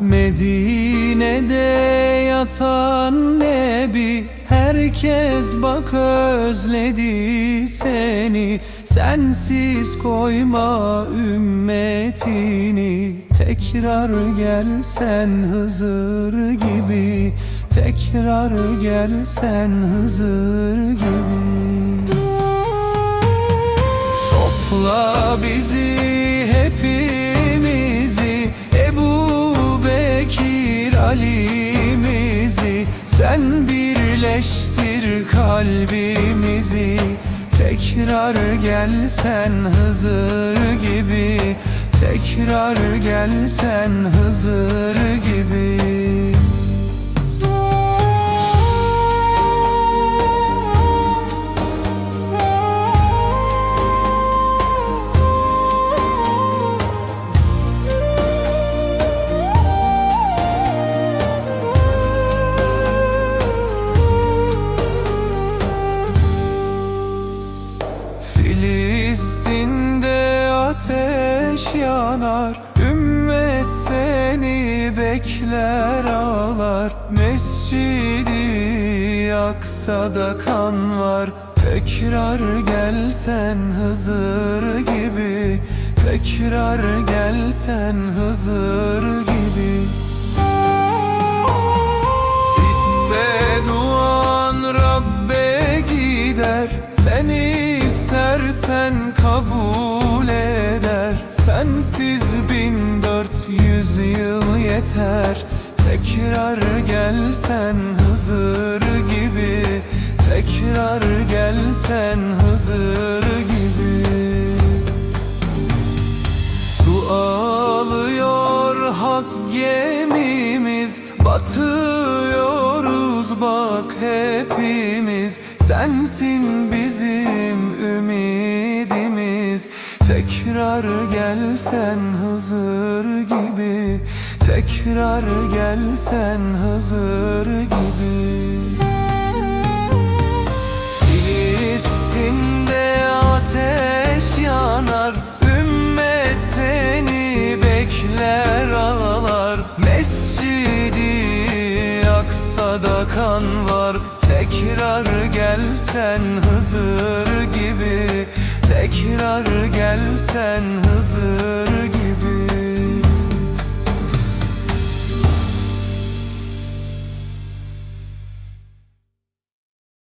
Medine'de yatan nebi Herkes bak özledi seni. Sensiz koyma ümmetini Tekrar gel sen Hızır gibi. Tekrar gel sen Hızır gibi. Topla bizi Sen birleştir kalbimizi. Tekrar gelsen Hızır gibi. Tekrar gelsen Hızır gibi yanar. Ümmet seni bekler ağlar. Mescidi Aksa'da kan var. Tekrar gelsen Hızır gibi. Tekrar gelsen Hızır gibi. İste duan Rabbe gider. Sen istersen kabul Sensiz bin dört yüz yıl yeter. Tekrar gelsen Hızır gibi. Tekrar gelsen Hızır gibi. Su alıyor hak gemimiz. Batıyoruz bak hepimiz. Sensin bizim ümidimiz Tekrar gelsen Hızır gibi Tekrar gelsen Hızır gibi. Filistin'de ateş yanar Ümmet seni bekler ağlar. Mescidi Aksa'da kan var Tekrar gelsen Hızır gibi Hızır